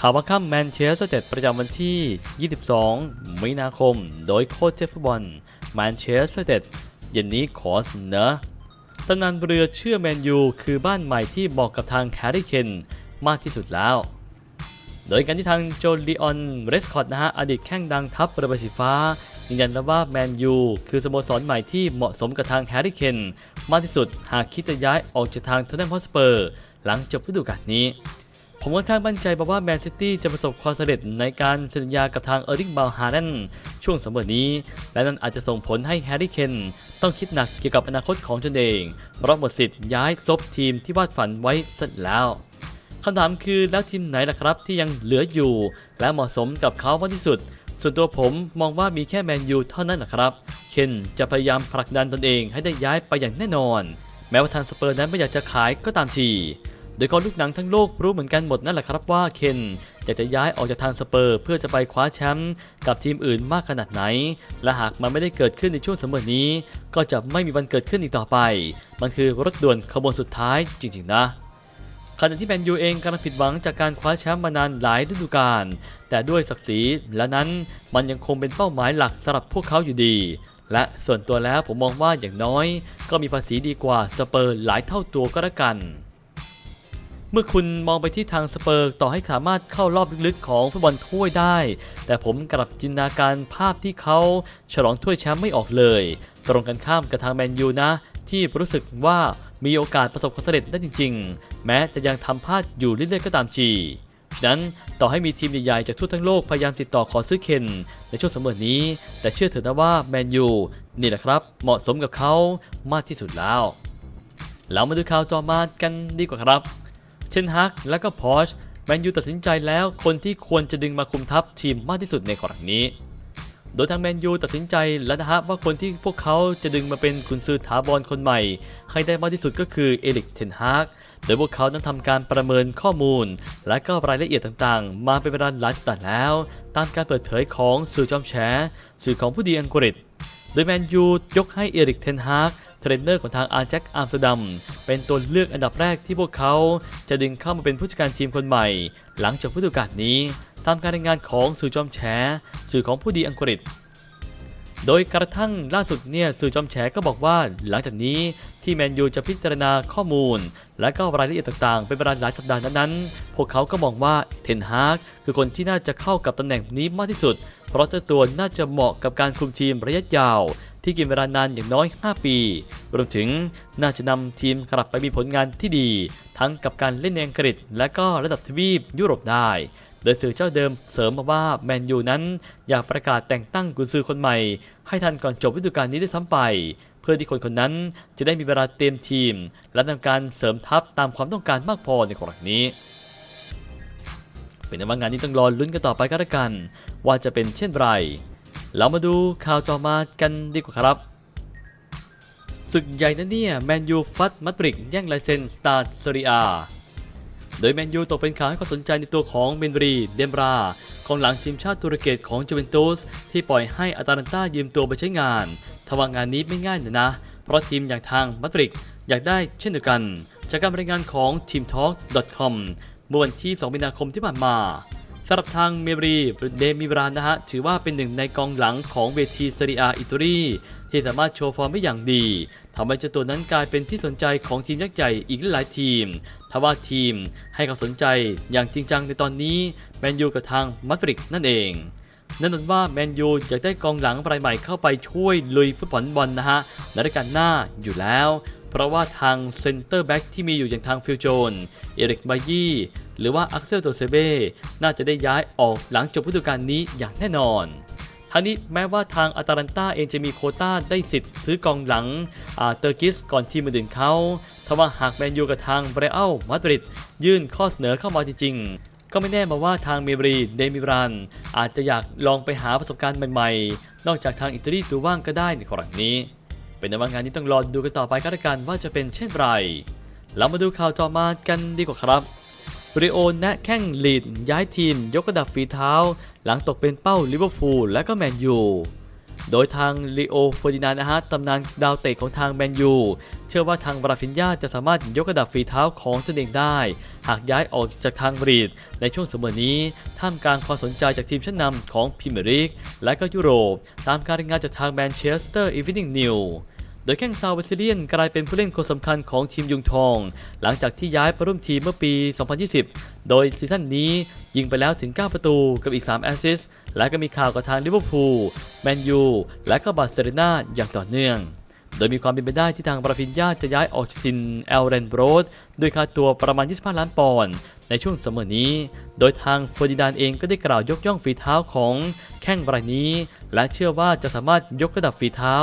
ข่าวว่าค่ำแมนเชสเตอร์ยูไนเต็ดประจำวันที่ 22 มีนาคม โดยโค้ชเจฟฟุตบอลแมนเชสเตอร์ยูไนเต็ดเย็นนี้ขอเสนอตำนานเรือเชื่อแมนยูคือบ้านใหม่ที่เหมาะกับทางแฮร์รี่เคนมากที่สุดแล้ว โดยการที่ทางโจลีออนเรสคอตนะฮะอดีตแข้งดังทัพเรือใบสีฟ้ายืนยันแล้วว่าแมนยูคือสโมสรใหม่ที่เหมาะสมกับทางแฮร์รี่เคนมากที่สุดหากคิดจะย้ายออกจากทางเทนเนมฮอสเปอร์ หลังจบฤดูกาลนี้ ผมค่อนข้างมั่นใจบอกว่าแมนซิตี้จะประสบความสำเร็จในการเซ็นสัญญากับทางเออร์ลิงบาลฮาร์เดนช่วงสมเมอนี้ และนั่นอาจจะส่งผลให้แฮร์รี่เคนต้องคิดหนักเกี่ยวกับอนาคตของตนเองเพราะหมดสิทธิ์ย้ายซบทีมที่วาดฝันไว้เสร็จแล้วคำถามคือแล้วทีมไหนล่ะครับที่ยังเหลืออยู่ และเหมาะสมกับเขามากที่สุด ส่วนตัวผมมองว่ามีแค่แมนยูเท่านั้นนะครับ เคนจะพยายามผลักดันตนเองให้ได้ย้ายไปอย่างแน่นอน แม้ว่าทางสเปอร์นั้นไม่อยากจะขายก็ตามที โดยกองลูกหนังทั้งโลกรู้เหมือนกันหมดนั่นแหละครับว่าเคนอยากจะย้ายออกจากทางสเปอร์เพื่อจะไปคว้าแชมป์กับทีมอื่นมากขนาดไหน และหากมันไม่ได้เกิดขึ้นในช่วงสมอนี้ ก็จะไม่มีวันเกิดขึ้นอีกต่อไป มันคือรถด่วนขบวนสุดท้ายจริง ๆ นะขณะที่แมนยูเองกำลังผิดหวังจากการคว้าแชมป์มานานหลายฤดูกาล แต่ด้วยศักดิ์ศรีและนั้นมันยังคงเป็นเป้าหมายหลักสำหรับพวกเขาอยู่ดี และส่วนตัวแล้วผมมองว่าอย่างน้อย ก็มีภาษีดีกว่าสเปอร์หลายเท่าตัวก็แล้วกัน เมื่อคุณมองไปที่ทางสเปอร์ต่อให้สามารถเข้ารอบลึกๆของฟุตบอลถ้วยได้ แต่ผมกลับจินตนาการภาพที่เขาฉลองถ้วยแชมป์ไม่ออกเลย ตรงกันข้ามกับทางแมนยูนะ ที่รู้สึกว่ามีโอกาสประสบความสำเร็จได้จริง ๆ แม้จะยังทำพลาดอยู่เรื่อยๆก็ตามทีฉะนั้นต่อให้มีทีมใหญ่ๆจากทั่วทั้งโลกพยายามติดต่อขอซื้อเคนในช่วงสมเมอนี้ แต่เชื่อเถอะนะว่าแมนยูนี่แหละครับ เหมาะสมกับเขามากที่สุดแล้ว เรามาดูข่าวต่อมาดกันดีกว่าครับ เช่นฮักและก็พอชแมนยูตัดสินใจแล้วคนที่ควรจะดึงมาคุมทัพทีมมากที่สุดในครั้งนี้ โดยทางแมนยูตัดสินใจแล้วนะฮะว่าคนที่พวกเขาจะดึงมาเป็นกุนซือถาวรคนใหม่ ให้ได้มากที่สุดก็คือเอลิกเทนฮากโดยพวกเขานั้นทำการประเมินข้อมูล และก็รายละเอียดต่างๆ มาเป็นเวลาหลายสัปดาห์แล้ว ตามการเปิดเผยของสื่อจอมแฉสื่อของผู้ดีอังกฤษ โดยแมนยูยกให้เอริกเทนฮากเท รนเนอร์ของทางอาร์แจ็คอัมสเตอร์ดัมเป็นตัวเลือกอันดับแรกที่พวกเขาจะดึงเข้ามาเป็นผู้จัดการทีมคนใหม่ หลังจบฤดูกาลนี้ตามการรายงานของสื่อจอมแฉสื่อของผู้ดีอังกฤษ โดยกระทั่งล่าสุดเนี่ยสื่อจอมแฉก็บอกว่าหลังจากนี้ที่แมนยูจะพิจารณาข้อมูล และก็รายละเอียดต่างๆ เป็นเวลาหลายสัปดาห์นั้นๆ พวกเขาก็มองว่าเทนฮากคือคนที่น่าจะเข้ากับตำแหน่งนี้มากที่สุด เพราะเจ้าตัวน่าจะเหมาะกับการคุมทีมระยะยาว ที่กินเวลานานอย่างน้อย 5 ปี รวมถึงน่าจะนำทีมกลับไปมีผลงานที่ดี ทั้งกับการเล่นในอังกฤษ และก็ระดับทวีปยุโรปได้ โดยสื่อเจ้าเดิมเสริมมาว่าแมนยูนั้น อยากประกาศแต่งตั้งกุนซือคนใหม่ ให้ทันก่อนจบฤดูกาลนี้ได้วยซ้ำไป เพื่อที่คนคนนั้นจะได้มีเวลาเตรียมทีม และทำการเสริมทัพตามความต้องการมากพอในกรณีนี้เป็นว่างานนี้ต้องรอลุ้นกันต่อไปก็แล้วกัน ว่าจะเป็นเช่นไร เรามาดูข่าวต่อมากันดีกว่าครับศึกใหญ่นะเนี่ยแมนยูฟัดมัดริกแย่งลายเซ็นสตาร์เซเรียโดยแมนยูตกเป็นข่าวให้ความสนใจในตัวของเบนรีเดมราของหลังทีมชาติตุรกีของจูเวนตุสที่ปล่อยให้อาตาลันตายืมตัวไปใช้งานทว่างานนี้ไม่ง่ายนะนะ เพราะทีมอย่างทางมาดริดอยากได้เช่นเดียวกัน จากการรายงานของ teamtalk.com เมื่อวันที่ 2 มีนาคมที่ผ่านมา สำหรับทางเมบรีเดมิบรานนะฮะถือว่าเป็นหนึ่งในกองหลังของเวทีเซรียอิตาลีที่สามารถโชว์ฟอร์มได้อย่างดีทำให้เจ้าตัวนั้นกลายเป็นที่สนใจของทีมยักษ์ใหญ่อีกหลายทีมทว่าทีมให้ความสนใจอย่างจริงจังในตอนนี้แมนยูกับทางมาดริดนั่นเองแน่นอนว่าแมนยูอยากได้กองหลังรายใหม่เข้าไปช่วยลุยฟุตบอลบอลนะฮะในรายการหน้าอยู่แล้ว เพราะว่าทางเซนเตอร์แบ็กที่มีอยู่อย่างทางฟิลโจน เอริกบายี่หรือว่าอักเซลโตเซเบ้น่าจะได้ย้ายออกหลังจบฤดูกาลนี้อย่างแน่นอนทั้งนี้แม้ว่าทางอาตาลันตาเองจะมีโคต้าได้สิทธิ์ซื้อกองหลังอาเตอร์กิสก่อนทีมอื่นเขาทว่าหากแมนยูกับทางเบรอัลมาดริดยื่นข้อเสนอเข้ามาจริงๆ ก็ไม่แน่มาว่าทางเมบรีเดมิรัน อาจจะอยากลองไปหาประสบการณ์ใหม่ๆ นอกจากทางอิตาลีตัวว่างก็ได้ในกรณีนี้ เป็นในว่างานนี้ต้องรอดูกันต่อไปก็แล้วกันว่าจะเป็นเช่นไรเรามาดูข่าวต่อมากันดีกว่าครับริโอแนะแข้งลีดย้ายทีม ยกระดับฝีเท้า หลังตกเป็นเป้าลิเวอร์พูลและก็แมนยูโดยทางลีโอเฟอร์ดินานนะฮะตำนานดาวเตะของทางแมนยู เชื่อว่าทางบราฟินยาจะสามารถยกระดับฝีเท้าของตนเองได้ หากย้ายออกจากทางบรีดในช่วงสมัยนี้ ท่ามกลางความสนใจจากทีมชั้นนำของพรีเมียร์ลีกและก็ยุโรป ตามการรายงานจากทางแมนเชสเตอร์อีฟ n ิ n งนิวโดยแข้งซาวเวสเลียนกลายเป็นผู้เล่นคนสำคัญของทีมยุงทอง หลังจากที่ย้ายไปร่วมทีมเมื่อปี 2020 โดยซีซั่นนี้ยิงไปแล้วถึง 9 ประตูกับอีก 3 แอสซิสต์และก็มีข่าวกับทางลิเวอร์พูล แมนยู และก็บาร์เซโลนาอย่างต่อเนื่อง โดยมีความเป็นไปได้ที่ทางบราฟินญาจะย้ายออกจากทีมเอลเรนโบรดด้วยค่าตัวประมาณ 25 ล้านปอนด์ในช่วงเสมอนี้ โดยทางเฟอร์ดินานเองก็ได้กล่าวยกย่องฝีเท้าของแข้งรายนี้ และเชื่อว่าจะสามารถยกระดับฝีเท้า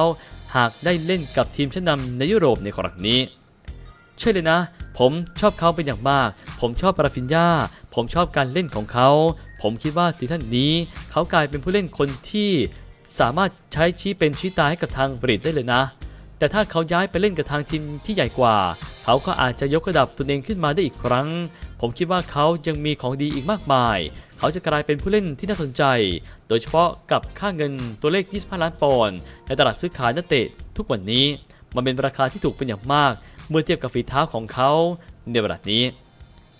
หากได้เล่นกับทีมชั้นนำในยุโรปในครั้งนี้เช่เลยนะ ผมชอบเขาเป็นอย่างมาก ผมชอบปราฟินยาผมชอบการเล่นของเขา ผมคิดว่าซีซั่นนี้ เขากลายเป็นผู้เล่นคนที่สามารถใช้ชี้เป็นชี้ตายให้กับทางบริดได้เลยนะ แต่ถ้าเขาย้ายไปเล่นกับทางทีมที่ใหญ่กว่า เขาก็อาจจะยกระดับตนเองขึ้นมาได้อีกครั้ง ผมคิดว่าเขายังมีของดีอีกมากมาย เขาจะกลายเป็นผู้เล่นที่น่าสนใจ โดยเฉพาะกับค่าเงินตัวเลข 25 ล้านปอนด์ในตลาดซื้อขายนักเตะทุกวันนี้ มันเป็นราคาที่ถูกเป็นอย่างมาก เมื่อเทียบกับฝีเท้าของเขาในเวลานี้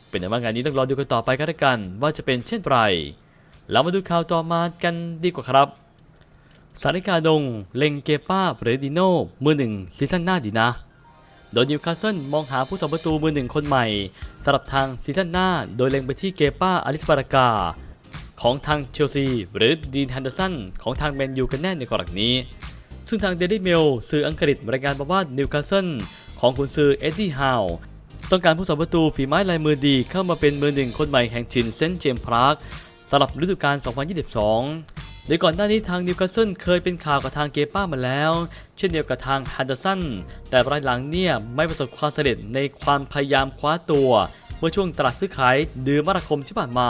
เป็นอย่างว่างานนี้ต้องรอดูกันต่อไปกันล้วกัน ว่าจะเป็นเช่นไรเรามาดูข่าวต่อมากันดีกว่าครับ สาริกาดง เล็งเกป้าเรดิโนมือหนึ่งซีซั่นหน้าดีนะ โดยนิวคาสเซิลมองหาผู้สาประตูมือหนึ่งคนใหม่สำหรับทางซีซั่นหน้า โดยเล็งไปที่เกป้าอลิสปารากา ของทางเชลซี หรือดีนแฮนเดอร์สันของทางแมนยูกันแน่ในกรณีนี้ ซึ่งทางเดลี่เมลสื่ออังกฤษรายงานมาว่านิวคาสเซิลของกุนซือเอ็ดดี้ฮาวต้องการผู้สาประตูฝีไม้ลายมือดีเข้ามาเป็นมือหนึ่งคนใหม่แห่งทีมเซนต์เจมส์พาร์คสำหรับฤดูกาล2022 โดยก่อนหน้านี้ทางนิวคาสเซิลเคยเป็นข่าวกับทางเกป้ามาแล้ว เช่นเดียวกับทางฮันเดอร์สันแต่รายหลังเนี่ยไม่ประสบความสำเร็จในความพยายามคว้าตัวเมื่อช่วงตลาดซื้อขายเดือนมกราคมที่ผ่านมา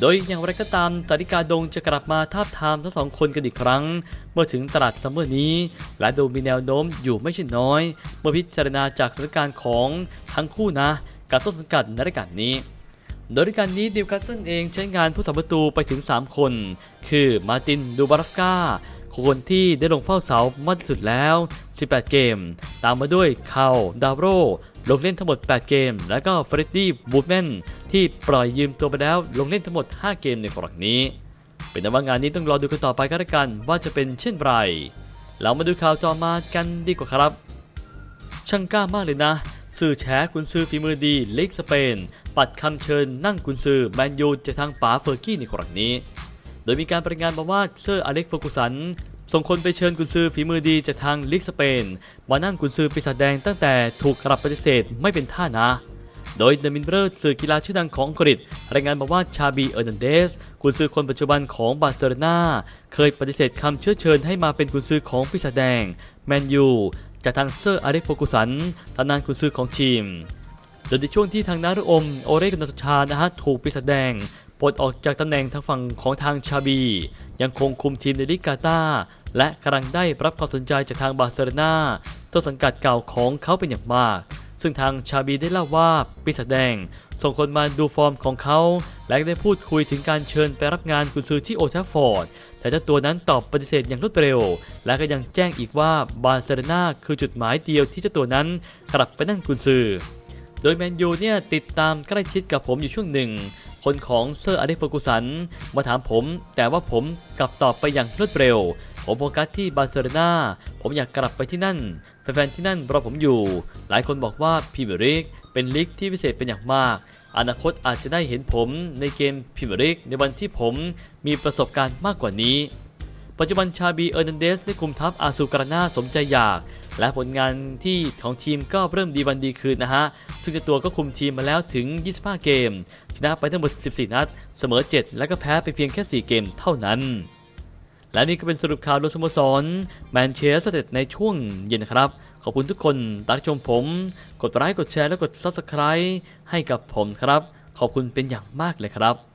โดยอย่างไรก็ตามสาริกาดงจะกลับมาทาบทามทั้งสองคนกันอีกครั้ง เมื่อถึงตลาดซัมเมอร์นี้ และดูมีแนวโน้มอยู่ไม่ใช่น้อย เมื่อพิจารณาจากสถานการณ์ของทั้งคู่นะกับต้นสังกัดในรายการนี้ โดยรายการนี้ดิวคาสเซิลเองใช้งานผู้สัมประตูไปถึง 3 คน คือมาตินดูบารัฟกาคนที่ได้ลงเฝ้าเสามากที่สุดแล้ว 18 เกม ตามมาด้วยคาลดาวโรลงเล่นทั้งหมด 8 เกม แล้วก็เฟรดดี้บูธแมนที่ปล่อยยืมตัวไปแล้วลงเล่นทั้งหมด 5 เกมในครั้งนี้ เป็นว่างานนี้ต้องรอดูกันต่อไปกันละกันว่าจะเป็นเช่นไร เรามาดูข่าวต่อมากันดีกว่าครับ ช่างกล้ามากเลยนะ สื่อแฉกุนซือฝีมือดีลีกสเปน ปัดคำเชิญนั่งกุนซือแมนยูจากทางป๋าเฟอร์กี้ในครั้งนี้ โดยมีการรายงานมาว่าเซอร์อเล็กเฟอร์กูสันส่งคนไปเชิญกุนซือฝีมือดีจากทางลีกสเปน มานั่งกุนซือปีศาจแดงตั้งแต่ถูกกลับปฏิเสธไม่เป็นท่านะ โดยเดมินเบอร์สื่อกีฬาชื่อดังของอังกฤษรายงานมาว่าชาบีเออร์นันเดสกุนซือคนปัจจุบันของบาร์เซโลนาเคยปฏิเสธคำเชื้อเชิญให้มาเป็นกุนซือของปีศาจแดงแมนยูจากทางเซอร์อเล็กโฟกุสันตำนานกุนซือของทีม โดยในช่วงที่ทางนารุอมโอเรกุนสชานะฮะถูกปีศาจแดงปลดออกจากตำแหน่งทางฝั่งของทางชาบี ยังคงคุมทีมในลิกาตาและกำลังได้รับความสนใจจากทางบาร์เซโลนาต้นสังกัดเก่าของเขาเป็นอย่างมาก ซึ่งทางชาบีได้เล่าว่าปีศาจแดงส่งคนมาดูฟอร์มของเขา และได้พูดคุยถึงการเชิญไปรับงานกุนซือที่โอทัฟฟอร์ด แต่เจ้าตัวนั้นตอบปฏิเสธอย่างรวดเร็ว และก็ยังแจ้งอีกว่าบาร์เซโลนาคือจุดหมายเดียวที่เจ้าตัวนั้นกลับไปนั่งกุนซือ โดยแมนยูเนี่ยติดตามใกล้ชิดกับผมอยู่ช่วงหนึ่ง คนของเซอร์อเล็กเฟอร์กูสันมาถามผม แต่ว่าผมกลับตอบไปอย่างรวดเร็ว ผมโฟกัสที่บาร์เซโลนาผมอยากกลับไปที่นั่น แฟนๆที่นั่นรอผมอยู่ หลายคนบอกว่าพรีเมียร์ลีกเป็นลีกที่พิเศษเป็นอย่างมากอนาคตอาจจะได้เห็นผมในเกมพรีเมร์ลีกในวันที่ผมมีประสบการณ์มากกว่านี้ ปัจจุบันชาบีเออร์นันเดสได้คุมทัพอาซูการนาสมใจอยาก และผลงานที่ของทีมก็เริ่มดีวันดีคืนนะฮะ ซึ่งตัวก็คุมทีมมาแล้วถึง 25 เกม ชนะไปทั้งหมด 14 นัด เสมอ 7 และก็แพ้ไปเพียงแค่ 4 เกมเท่านั้น และนี่ก็เป็นสรุปข่าวโดยสโมสรแมนเชสเตอร์ในช่วงเย็นนะครับ ขอบคุณทุกคนตามที่ชมผม กดไลค์กดแชร์และกด Subscribe ให้กับผมครับ ขอบคุณเป็นอย่างมากเลยครับ